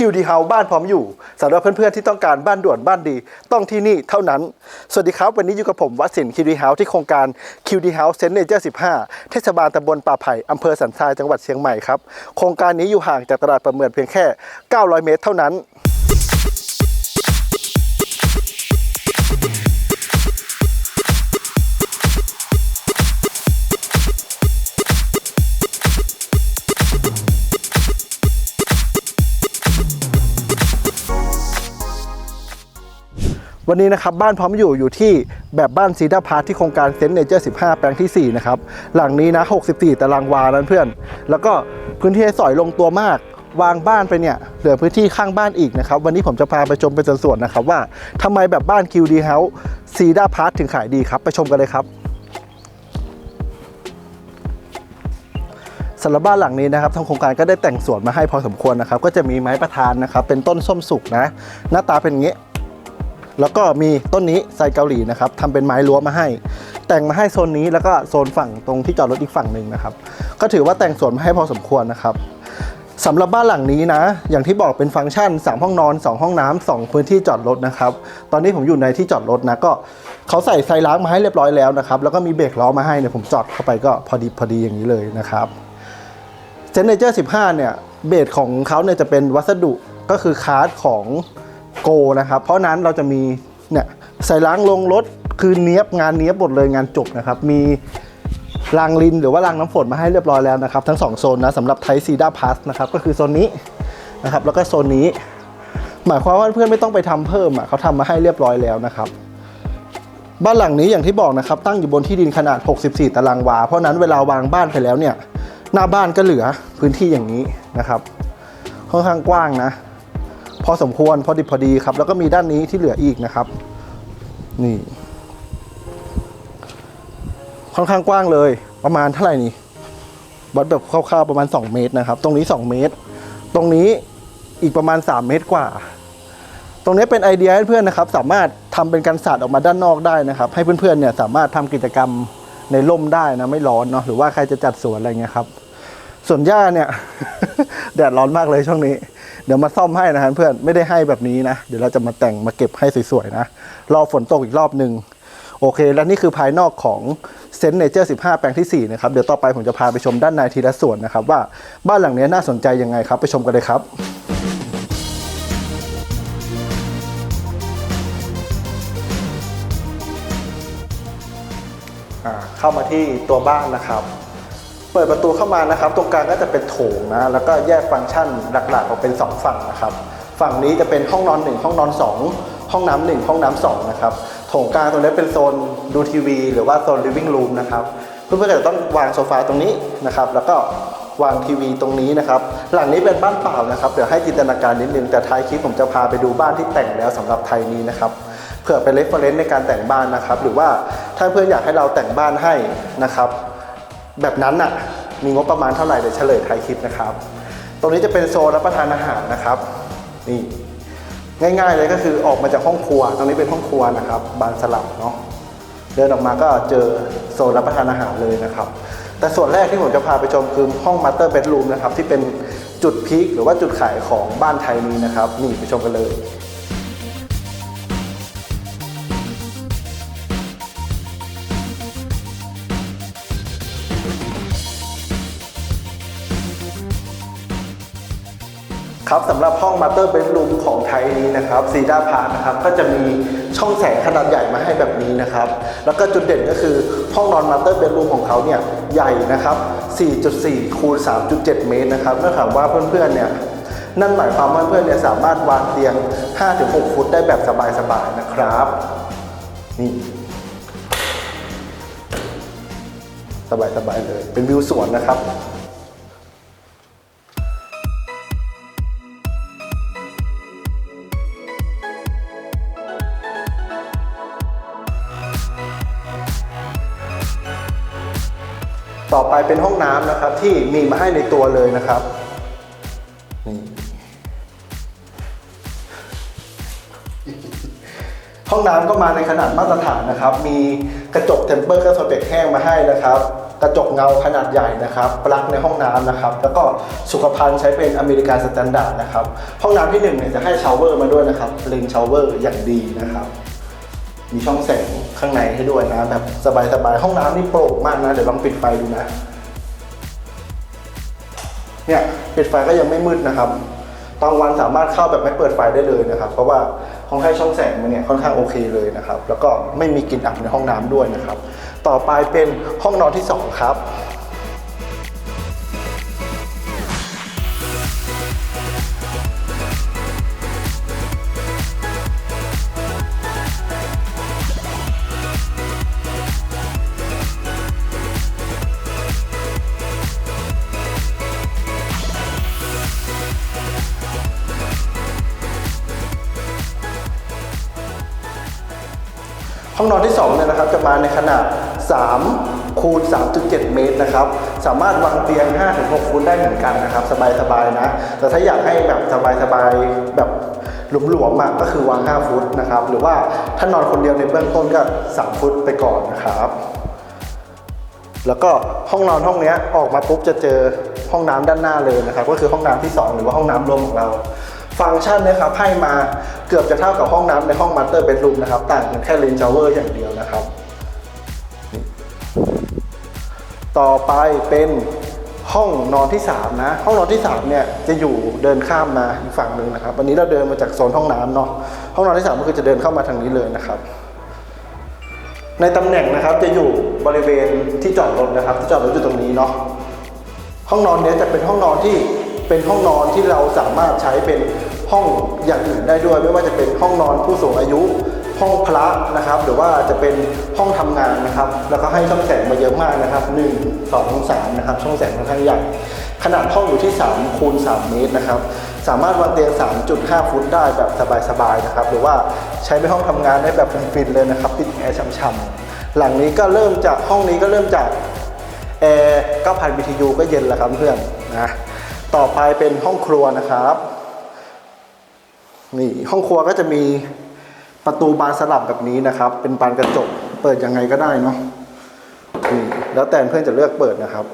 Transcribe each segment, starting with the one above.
คิวดีเฮาบ้านพร้อมอยู่สำหรับเพื่อนๆที่ต้องการบ้านด่วนบ้านดี ต้องที่นี่เท่านั้น สวัสดีครับ วันนี้อยู่กับผมวัสินคิวดีเฮาที่โครงการคิวดีเฮาเซนเนเจอร์15 เทศบาลตำบลป่าไผ่อำเภอสันทรายจังหวัดเชียงใหม่ครับ โครงการนี้อยู่ห่างจากตลาดประเมินเพียงแค่ 900 เมตรเท่านั้น วันนี้นะครับบ้านพร้อมอยู่อยู่ที่แบบบ้านซีดาพาร์ทที่โครงการเซนเนเจอร์15 แปลงทีสี่ 4 นะครับ หลังนี้นะ 64 ตารางวานั้นเพื่อน แล้วก็พื้นที่สอยลงตัวมากวางบ้านไปเนี่ยเหลือพื้นที่ข้างบ้านอีกนะครับ วันนี้ผมจะพาไปชมเป็นส่วนๆนะครับ ว่าทำไมแบบบ้าน QD House ซีดาพาร์ทถึงขายดีครับ ไปชมกันเลยครับสำหรับบ้านหลังนี้นะครับทางโครงการก็ได้แต่งสวนมาให้พอสมควรนะครับ ก็จะมีไม้ประธานนะครับ เป็นต้นส้มสุกนะ หน้าตาเป็นอย่างนี้ แล้วก็มีต้นนี้ไซเกาหลีนะครับทำเป็นไม้รั้วมาให้ แต่งมาให้โซนนี้แล้วก็โซนฝั่งตรงที่จอดรถอีกฝั่งหนึ่งนะครับ ก็ถือว่าแต่งสวนมาให้พอสมควรนะครับสำหรับบ้านหลังนี้นะ อย่างที่บอกเป็นฟังก์ชัน 3 ห้องนอน 2 ห้องน้ำ2พื้นที่จอดรถนะครับ ตอนนี้ผมอยู่ในที่จอดรถนะก็เขาใส่ไซล้างมาให้เรียบร้อยแล้วนะครับ แล้วก็มีเบรกล้อมาให้เนี่ยผมจอดเข้าไปก็พอดีพอดีอย่างนี้เลยนะครับเซนเนเจอร์15 เนี่ยเบสของเขาเนี่ยจะเป็นวัสดุก็คือคาร์ดของ โกนะครับ เพราะนั้นเราจะมีเนี่ยใส่ล้างลงรถคือเนี้ยบงานเนี้ยบหมดเลยงานจบนะครับ มีรางลินหรือว่ารางน้ำฝนมาให้เรียบร้อยแล้วนะครับ ทั้ง 2 โซนนะสำหรับไทซีดาพัสนะครับก็คือโซนนี้นะครับแล้วก็โซนนี้ หมายความว่าเพื่อนไม่ต้องไปทำเพิ่มอะเขาทำมาให้เรียบร้อยแล้วนะครับบ้านหลังนี้อย่างที่บอกนะครับตั้งอยู่บนที่ดินขนาด 64 ตารางวา เพราะนั้นเวลาวางบ้านไปแล้วเนี่ยหน้าบ้านก็เหลือพื้นที่อย่างนี้นะครับค่อนข้างกว้างนะ พอสมควรพอดีพอดีครับ แล้วก็มีด้านนี้ที่เหลืออีกนะครับ นี่ ค่อนข้างกว้างเลยประมาณเท่าไหร่นี่วัดแบบคร่าวๆประมาณ 2 เมตรนะครับ ตรงนี้ 2 เมตร ตรงนี้อีกประมาณ 3 เมตรกว่า ตรงนี้เป็นไอเดียให้เพื่อนนะครับ สามารถทำเป็นการสาดออกมาด้านนอกได้นะครับ ให้เพื่อนๆเนี่ยสามารถทำกิจกรรมในร่มได้นะไม่ร้อนเนาะหรือว่าใครจะจัดสวนอะไรเงี้ยครับ ส่วนหญ้าเนี่ย แดดร้อนมากเลยช่วงนี้ เดี๋ยวมาซ่อมให้นะครับเพื่อนไม่ได้ให้แบบนี้นะ เดี๋ยวเราจะมาแต่งมาเก็บให้สวยๆนะ รอฝนตกอีกรอบหนึ่งโอเค และนี่คือภายนอกของเซนเนเจอร์15 แปลงที่ 4 นะครับ เดี๋ยวต่อไปผมจะพาไปชมด้านในทีละส่วนนะครับ ว่าบ้านหลังนี้น่าสนใจยังไงครับ ไปชมกันเลยครับเข้ามาที่ตัวบ้านนะครับ เปิดประตูเข้ามานะครับ ตรงกลางก็จะเป็นโถงนะ แล้วก็แยกฟังก์ชันหลักๆออกเป็น 2 ฝั่งนะครับ ฝั่งนี้จะเป็นห้องนอน 1 ห้องนอน 2 ห้องน้ำหนึ่งห้องน้ำสองนะครับ โถงกลางตรงนี้เป็นโซนดูทีวี หรือว่าโซน living room นะครับ เพื่อนๆก็จะต้องวางโซฟาตรงนี้นะครับ แล้วก็วางทีวีตรงนี้นะครับ หลังนี้เป็นบ้านเปล่านะครับ เดี๋ยวให้จินตนาการนิดนึง แต่ท้ายคลิปผมจะพาไปดูบ้านที่แต่งแล้วสำหรับไทยนี้นะครับ เผื่อเป็นเรฟเฟรนซ์ในการแต่งบ้านนะครับ หรือว่าถ้าเพื่อนอยากให้เราแต่งบ้านให้นะครับ แบบนั้นน่ะมีงบประมาณเท่าไหร่เดี๋ยวเฉลยท้ายคลิปนะครับ ตรงนี้จะเป็นโซนรับประทานอาหารนะครับนี่ง่ายๆเลยก็คือออกมาจากห้องครัว ตรงนี้เป็นห้องครัวนะครับ บานสลับเนาะเดินออกมาก็เจอโซนรับประทานอาหารเลยนะครับ แต่ส่วนแรกที่ผมจะพาไปชมคือห้องมาสเตอร์เบดรูมนะครับที่เป็นจุดพีคหรือว่าจุดขายของบ้านไทยนี้นะครับนี่ไปชมกันเลย ครับสำหรับห้องมาสเตอร์เบดรูมของไทยนี้นะครับซีดาพาร์นะครับก็จะมีช่องแสงขนาดใหญ่มาให้แบบนี้นะครับ แล้วก็จุดเด่นก็คือห้องนอนมาสเตอร์เบดรูมของเขาเนี่ยใหญ่นะครับ 4.4 คูณ 3.7 เมตรนะครับนั่นหมายความว่าเพื่อนๆเนี่ยนั่นหมายความว่าเพื่อนเนี่ยสามารถวางเตียง 5-6 ฟุตได้แบบสบายๆนะครับนี่สบายๆเลยเป็นวิวสวนนะครับ ต่อไปเป็นห้องน้ำนะครับที่มีมาให้ในตัวเลยนะครับนี่ห้องน้ำก็มาในขนาดมาตรฐานนะครับ มีกระจกเทมเปอร์กระสเปกแห้งมาให้นะครับ กระจกเงาขนาดใหญ่นะครับ ปลั๊กในห้องน้ำนะครับ แล้วก็สุขภัณฑ์ใช้เป็นอเมริกันสแตนดาร์ดนะครับ ห้องน้ำที่หนึ่งเนี่ยจะให้ชาวเวอร์มาด้วยนะครับเลนชาวเวอร์อย่างดีนะครับ มีช่องแสงข้างในให้ด้วยนะ แบบสบายๆ ห้องน้ำนี่โปร่งมากนะ เดี๋ยวลองปิดไฟดูนะ เนี่ยปิดไฟก็ยังไม่มืดนะครับตอนวันสามารถเข้าแบบไม่เปิดไฟได้เลยนะครับ เพราะว่าห้องให้ช่องแสงมันเนี่ยค่อนข้างโอเคเลยนะครับ แล้วก็ไม่มีกลิ่นอับในห้องน้ำด้วยนะครับ ต่อไปเป็นห้องนอนที่สองครับ ห้องนอนที่2เนี่ยนะครับจะมาในขนาด 3 คูณ 3.7 เมตรนะครับ สามารถวางเตียง 5-6 ฟุตได้เหมือนกันนะครับ สบายๆนะ แต่ถ้าอยากให้แบบสบายๆแบบหลวมๆอะก็คือวาง 5 ฟุตนะครับ หรือว่าถ้านอนคนเดียวในเบื้องต้นก็ 3 ฟุตไปก่อนนะครับ แล้วก็ห้องนอนห้องนี้ออกมาปุ๊บจะเจอห้องน้ำด้านหน้าเลยนะครับ ก็คือห้องน้ำที่ 2 หรือว่าห้องน้ำรวมของเรา ฟังก์ชันนะครับให้มาเกือบจะเท่ากับห้องน้ำในห้องมาสเตอร์เบดรูมนะครับ ต่างกันแค่เลนชาวเวอร์อย่างเดียวนะครับ ต่อไปเป็นห้องนอนที่ 3 นะ ห้องนอนที่3เนี่ยจะอยู่เดินข้ามมาอีกฝั่งหนึ่งนะครับวันนี้เราเดินมาจากโซนห้องน้ำเนาะห้องนอนที่3ก็คือจะเดินเข้ามาทางนี้เลยนะครับ ในตำแหน่งนะครับจะอยู่บริเวณที่จอดรถนะครับ ที่จอดรถอยู่ตรงนี้เนาะห้องนอนเนี้ยจะเป็นห้องนอนที่ เป็นห้องนอนที่เราสามารถใช้เป็นห้องอย่างอื่นได้ด้วย ไม่ว่าจะเป็นห้องนอนผู้สูงอายุ ห้องพระนะครับ หรือว่าจะเป็นห้องทำงานนะครับ แล้วก็ให้ช่องแสงมาเยอะมากนะครับ 1 2 3นะครับช่องแสงค่อนข้างใหญ่ขนาดห้องอยู่ที่3คูณ3เมตรนะครับสามารถวางเตียง 3.5 ฟุตได้แบบสบายๆนะครับ หรือว่าใช้เป็นห้องทำงานได้แบบฟินๆเลยนะครับติดแอร์ช่ำๆหลังนี้ก็เริ่มจากห้องนี้ก็เริ่มจากแอร์9,000 BTU ก็เย็นแล้วครับเพื่อน ต่อไปเป็นห้องครัวนะครับ นี่ห้องครัวก็จะมีประตูบานสลับแบบนี้นะครับ เป็นบานกระจกเปิดยังไงก็ได้เนาะนี่แล้วแต่เพื่อนจะเลือกเปิดนะครับ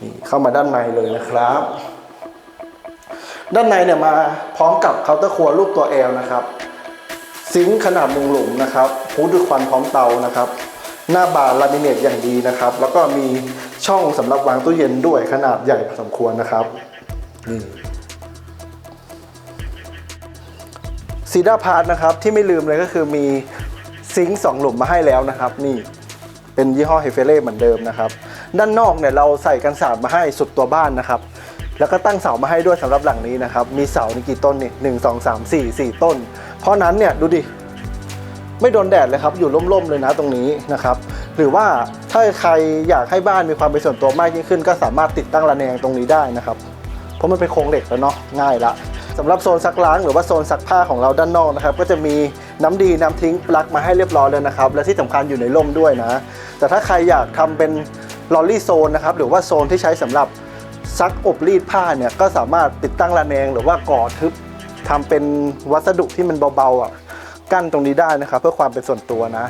นี่เข้ามาด้านในเลยนะครับ ด้านในเนี่ยมาพร้อมกับเคาน์เตอร์ครัวรูปตัวแอลนะครับซิงค์ขนาดมุงหลุมนะครับหูดูดควันพร้อมเตานะครับ หน้าบานลามิเนตอย่างดีนะครับ แล้วก็มี ช่องสำหรับวางตู้เย็นด้วยขนาดใหญ่พอสมควรนะครับนี่ซีดาพาร์ทนะครับที่ไม่ลืมเลยก็คือมีซิงค์สองหลุมมาให้แล้วนะครับ นี่เป็นยี่ห้อเฮเฟเล่เหมือนเดิมนะครับ ด้านนอกเนี่ยเราใส่กันศาสตร์มาให้สุดตัวบ้านนะครับ แล้วก็ตั้งเสามาให้ด้วยสำหรับหลังนี้นะครับ มีเสานี่กี่ต้นนี่หนึ่งสองสามสี่สี่ต้น เพราะนั้นเนี่ยดูดิ ไม่โดนแดดเลยครับ อยู่ร่มๆเลยนะตรงนี้นะครับ หรือว่าถ้าใครอยากให้บ้านมีความเป็นส่วนตัวมากยิ่งขึ้น ก็สามารถติดตั้งระแนงตรงนี้ได้นะครับ เพราะมันเป็นโครงเหล็กแล้วเนาะง่ายละสำหรับโซนซักล้างหรือว่าโซนซักผ้าของเราด้านนอกนะครับ ก็จะมีน้ำดีน้ำทิ้งปลั๊กมาให้เรียบร้อยเลยนะครับ และที่สำคัญอยู่ในร่มด้วยนะ แต่ถ้าใครอยากทำเป็นลอรี่โซนนะครับ หรือว่าโซนที่ใช้สำหรับซักอบรีดผ้าเนี่ยก็สามารถติดตั้งระแนงหรือว่าก่อทึบทำเป็นวัสดุที่มันเบาๆอะกั้นตรงนี้ได้นะครับ เพื่อความเป็นส่วนตัวนะ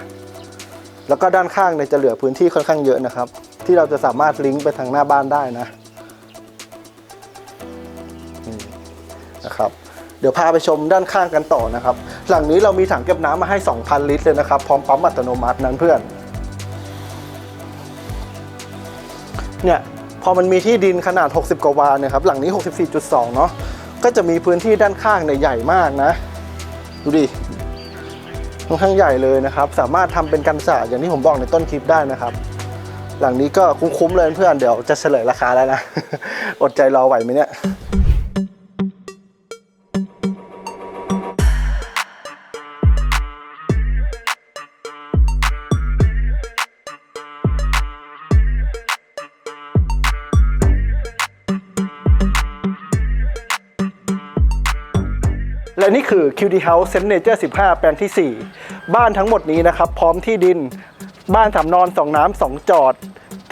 แล้วก็ด้านข้างเนี่ยจะเหลือพื้นที่ค่อนข้างเยอะนะครับ ที่เราจะสามารถลิงก์ไปทางหน้าบ้านได้นะนะครับเดี๋ยวพาไปชมด้านข้างกันต่อนะครับ หลังนี้เรามีถังเก็บน้ำมาให้ 2,000 ลิตรเลยนะครับ พร้อมปั๊มอัตโนมัตินั้นเพื่อน เนี่ย พอมันมีที่ดินขนาด 60 กว่าวาเนี่ยครับ หลังนี้ 64.2 เนาะก็จะมีพื้นที่ด้านข้างเนี่ยใหญ่มากนะ ดูดิ ค่อนข้างใหญ่เลยนะครับ สามารถทำเป็นกันศาสตร์อย่างที่ผมบอกในต้นคลิปได้นะครับ หลังนี้ก็คุ้มๆเลยเพื่อนเดี๋ยวจะเฉลยราคาแล้วนะ อดใจรอไหวไหมเนี่ย และนี่คือ QD House Signature 15 แปลงที่ 4 บ้านทั้งหมดนี้นะครับ พร้อมที่ดิน บ้านสามนอน 2 น้ำ 2 จอด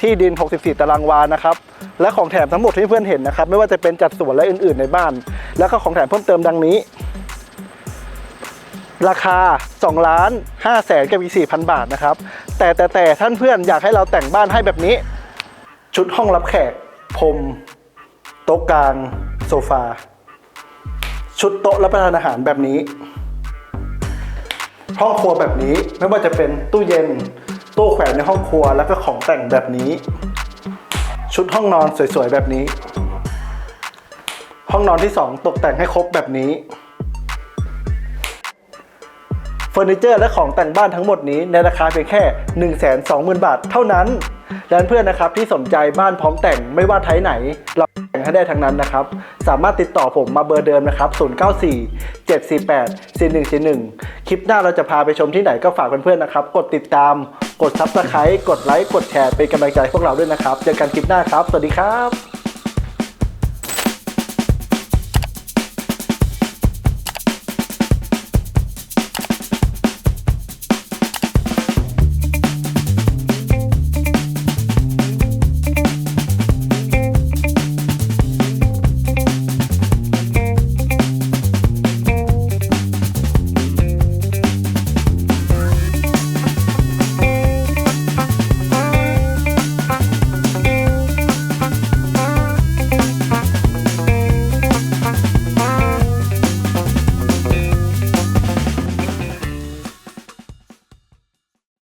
ที่ดิน 64 ตารางวานะครับ และของแถมทั้งหมดที่เพื่อนเห็นนะครับ ไม่ว่าจะเป็นจัดสวนและอื่น ๆ ในบ้าน แล้วก็ของแถมเพิ่มเติมดังนี้ ราคา2ล้าน5แสนกับอีก4,000 บาทนะครับ แต่แต่แต่ท่านเพื่อนอยากให้เราแต่งบ้านให้แบบนี้ ชุดห้องรับแขกพรมโต๊ะกลาง โซฟา ชุดโต๊ะรับประทานอาหารแบบนี้ ห้องครัวแบบนี้ไม่ว่าจะเป็นตู้เย็น ตู้แขวนในห้องครัวแล้วก็ของแต่งแบบนี้ ชุดห้องนอนสวยๆแบบนี้ ห้องนอนที่ 2 ตกแต่งให้ครบแบบนี้เฟอร์นิเจอร์และของแต่งบ้านทั้งหมดนี้ในราคาเพียงแค่ 1 2 0 0 0 0 บาทเท่านั้นและเพื่อนนะครับที่สนใจบ้านพร้อมแต่งไม่ว่าไทยไหนเรา ให้ได้ทั้งนั้นนะครับ สามารถติดต่อผมมาเบอร์เดิมนะครับ 094 748 4141 คลิปหน้าเราจะพาไปชมที่ไหนก็ฝากเพื่อนๆนะครับ กดติดตาม กดซับสไครต์กดไลค์ กดแชร์เป็นกำลังใจพวกเราด้วยนะครับ เจอกันคลิปหน้าครับ สวัสดีครับ